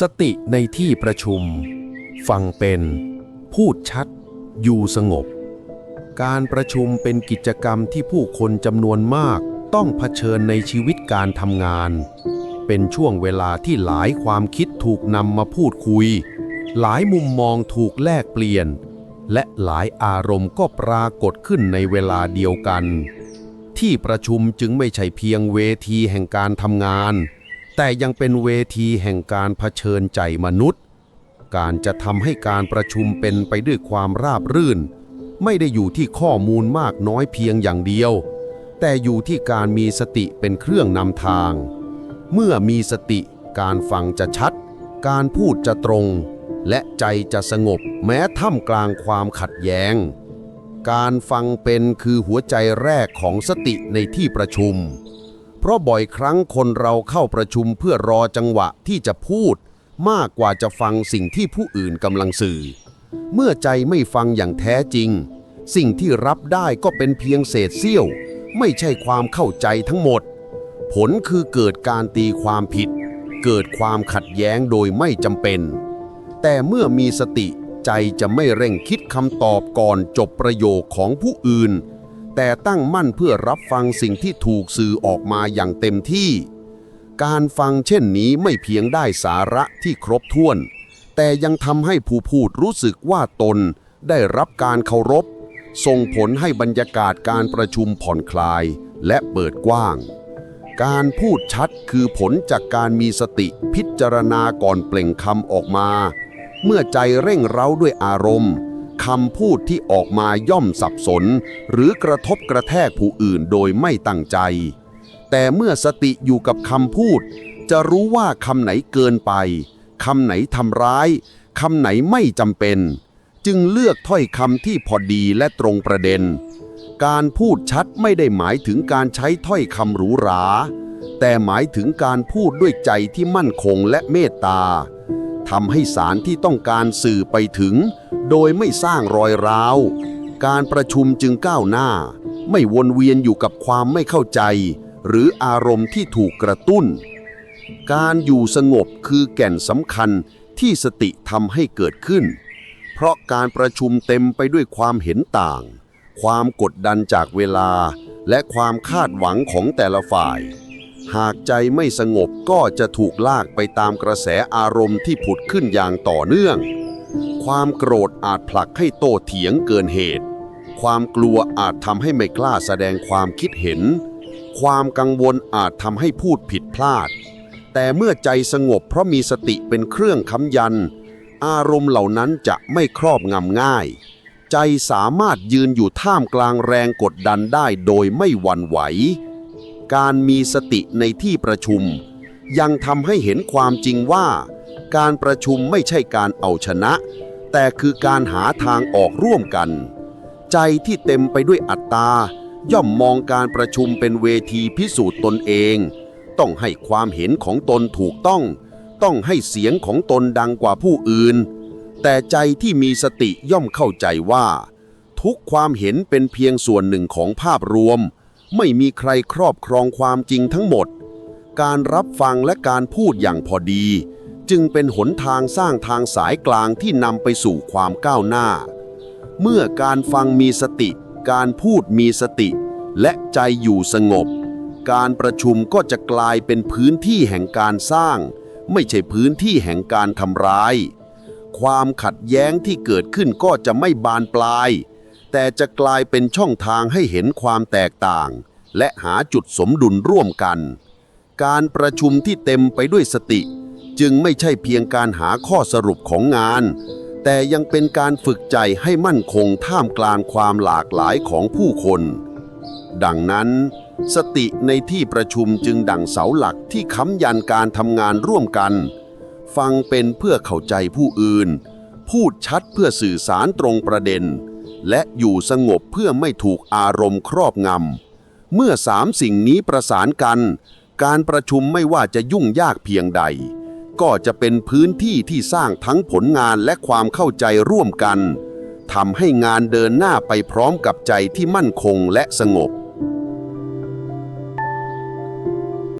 สติในที่ประชุม ฟังเป็น พูดชัด อยู่สงบ การประชุมเป็นกิจกรรมที่ผู้คนจำนวนมากต้องเผชิญในชีวิตการทำงาน เป็นช่วงเวลาที่หลายความคิดถูกนำมาพูดคุย หลายมุมมองถูกแลกเปลี่ยน และหลายอารมณ์ก็ปรากฏขึ้นในเวลาเดียวกัน ที่ประชุมจึงไม่ใช่เพียงเวทีแห่งการทำงาน แต่ยังเป็นเวทีแห่งการเผชิญใจมนุษย์ การจะทำให้การประชุมเป็นไปด้วยความราบรื่น ไม่ได้อยู่ที่ข้อมูลมากน้อยเพียงอย่างเดียว แต่อยู่ที่การมีสติเป็นเครื่องนำทาง เมื่อมีสติการฟังจะชัด การพูดจะตรง และใจจะสงบแม้ท่ามกลางความขัดแย้ง การฟังเป็นคือหัวใจแรกของสติในที่ประชุม ราะบ่อยครั้งคนเราเข้าประชุมเพื่อรอจังหวะที่จะพูด มากกว่าจะฟังสิ่งที่ผู้อื่นกำลังสื่อ เมื่อใจไม่ฟังอย่างแท้จริง สิ่งที่รับได้ก็เป็นเพียงเศษเสี้ยว ไม่ใช่ความเข้าใจทั้งหมด ผลคือเกิดการตีความผิด เกิดความขัดแย้งโดยไม่จำเป็น แต่เมื่อมีสติใจจะไม่เร่งคิดคำตอบก่อนจบประโยคของผู้อื่น แต่ตั้งมั่นเพื่อรับฟังสิ่งที่ถูกสื่อออกมาอย่างเต็มที่ การฟังเช่นนี้ไม่เพียงได้สาระที่ครบถ้วน แต่ยังทำให้ผู้พูดรู้สึกว่าตนได้รับการเคารพ ส่งผลให้บรรยากาศการประชุมผ่อนคลายและเปิดกว้าง การพูดชัดคือผลจากการมีสติพิจารณาก่อนเปล่งคำออกมา เมื่อใจเร่งเร้าด้วยอารมณ์ คำพูดที่ออกมาย่อมสับสน หรือกระทบกระแทกผู้อื่นโดยไม่ตั้งใจ แต่เมื่อสติอยู่กับคำพูด จะรู้ว่าคำไหนเกินไปคำไหนทำร้ายคำไหนไม่จำเป็น จึงเลือกถ้อยคำที่พอดีและตรงประเด็น การพูดชัดไม่ได้หมายถึงการใช้ถ้อยคำหรูหรา แต่หมายถึงการพูดด้วยใจที่มั่นคงและเมตตา ทำให้สารที่ต้องการสื่อไปถึง โดยไม่สร้างรอยร้าว การประชุมจึงก้าวหน้า ไม่วนเวียนอยู่กับความไม่เข้าใจ หรืออารมณ์ที่ถูกกระตุ้น การอยู่สงบคือแก่นสำคัญที่สติทำให้เกิดขึ้น เพราะการประชุมเต็มไปด้วยความเห็นต่าง ความกดดันจากเวลา และความคาดหวังของแต่ละฝ่าย หากใจไม่สงบก็จะถูกลากไปตามกระแสอารมณ์ที่ผุดขึ้นอย่างต่อเนื่อง ความโกรธอาจผลักให้โตเถียงเกินเหตุ ความกลัวอาจทำให้ไม่กล้าแสดงความคิดเห็น ความกังวลอาจทำให้พูดผิดพลาด แต่เมื่อใจสงบเพราะมีสติเป็นเครื่องค้ำยัน อารมณ์เหล่านั้นจะไม่ครอบงำง่าย ใจสามารถยืนอยู่ท่ามกลางแรงกดดันได้โดยไม่หวั่นไหว การมีสติในที่ประชุม ยังทำให้เห็นความจริงว่า การประชุมไม่ใช่การเอาชนะ แต่คือการหาทางออกร่วมกัน ใจที่เต็มไปด้วยอัตตา ย่อมมองการประชุมเป็นเวทีพิสูจน์ตนเอง ต้องให้ความเห็นของตนถูกต้อง ต้องให้เสียงของตนดังกว่าผู้อื่น แต่ใจที่มีสติย่อมเข้าใจว่า ทุกความเห็นเป็นเพียงส่วนหนึ่งของภาพรวม ไม่มีใครครอบครองความจริงทั้งหมด การรับฟังและการพูดอย่างพอดี จึงเป็นหนทางสร้างทางสายกลางที่นำไปสู่ความก้าวหน้า เมื่อการฟังมีสติ การพูดมีสติ และใจอยู่สงบ การประชุมก็จะกลายเป็นพื้นที่แห่งการสร้าง ไม่ใช่พื้นที่แห่งการทำร้าย ความขัดแย้งที่เกิดขึ้นก็จะไม่บานปลาย แต่จะกลายเป็นช่องทางให้เห็นความแตกต่าง และหาจุดสมดุลร่วมกัน การประชุมที่เต็มไปด้วยสติ จึงไม่ใช่เพียงการหาข้อสรุปของงาน แต่ยังเป็นการฝึกใจให้มั่นคงท่ามกลางความหลากหลายของผู้คน ดังนั้น สติในที่ประชุมจึงดั่งเสาหลักที่ค้ำยันการทำงานร่วมกัน ฟังเป็นเพื่อเข้าใจผู้อื่น พูดชัดเพื่อสื่อสารตรงประเด็น และอยู่สงบเพื่อไม่ถูกอารมณ์ครอบงำ เมื่อสามสิ่งนี้ประสานกัน การประชุมไม่ว่าจะยุ่งยากเพียงใด ก็จะเป็นพื้นที่ที่สร้างทั้งผลงานและความเข้าใจร่วมกันทำให้งานเดินหน้าไปพร้อมกับใจที่มั่นคงและสงบ